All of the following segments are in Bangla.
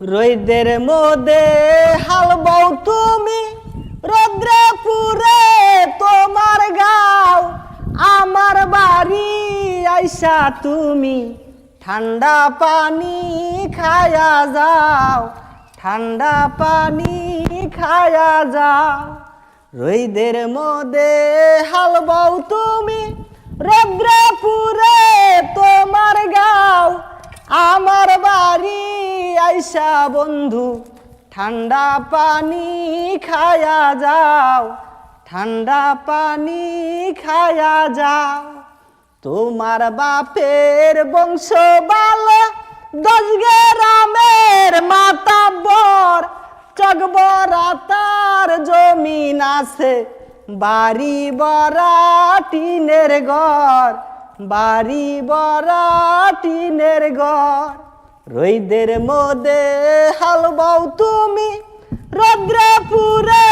রৈদের মোদে বউ তুমি, রৌদ্রে পুরে তোমার গাও। আমার বাড়ি আইসা তুমি, ঠান্ডা পানি খায়া যাও, ঠান্ডা পানি খায়া যাও। রৈদের মোদে বউ তুমি, রৌদ্রে পুরে আইসা বন্ধু, ঠান্ডা পানি খায়া যাও, ঠান্ডা পানি খায়া যাও। তোমার বাপের বংশ বালা দশ গ্রামের মাতা বর চকবরা তার জমিন আছে, বাড়ি বরা টিনের ঘর, বাড়ি বরা টিনের ঘর। রৈদের মোদে হাল বউ তুমি। রৌদ্রে পুরে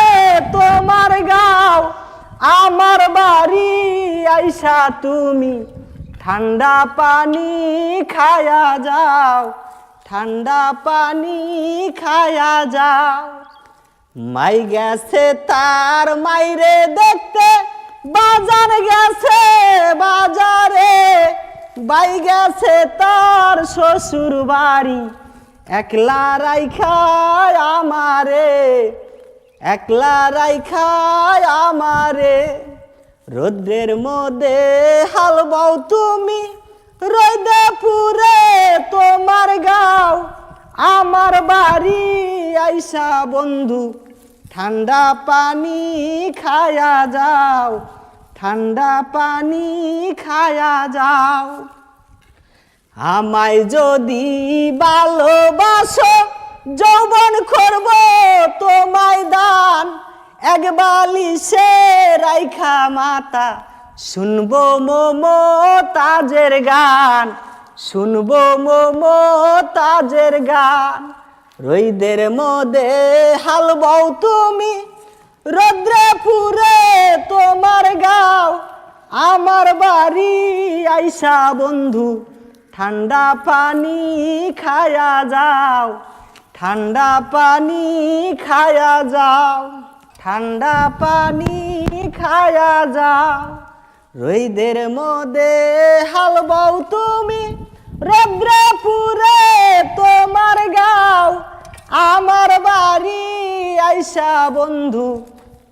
তোমার গাও, আমার বাড়ি আইসা তুমি। ঠান্ডা পানি খায়া যাও, ঠান্ডা পানি খায়া যাও। মাই গেছে তার মাইরে দেখতে বাই গেছে তার শ্বশুর বাড়ি। একলা রাইখায় আমারে, একলা রাইখায় আমারে। রৌদ্রের মধ্যে হাল বউ তুমি রোদে পুরে তোমার গাও। আমার বাড়ি আইসা বন্ধু, ঠান্ডা পানি খায়া যাও। ঠান্ডা পানি খায়া যাও। আমায় যদি ভালোবাসো, যৌবন করব তোমায় দান। এক বালিশে রাইখা মাতা, শুনব মোমো তাজের গান। শুনব মোমো তাজের গান। রইদের মধ্যে হাল বউ তুমি রৌদ্রে পুরে তোমার গাও, আমার বাড়ি আইসা বন্ধু, ঠান্ডা পানি খায়া যাও, ঠান্ডা পানি খায়া যাও, ঠান্ডা পানি খায়া যাও। রইদের মধ্যে হালবাও তুমি রৌদ্রে আইসা বন্ধু,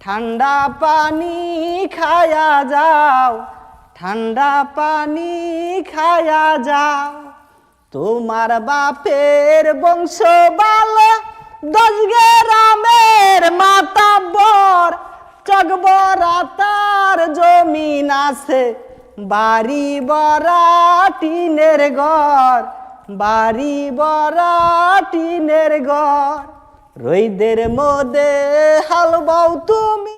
ঠান্ডা পানি খায়া যাও, ঠান্ডা পানি খায়া যাও। তোমার বাপের বংশ বালা দশ গ্রামের মাতা বর চকবরা তার জমিন আছে, বাড়ি বরা টিনের ঘর, বাড়ি বরা টিনের ঘর। রইদের মধ্যে হালবাও তুমি।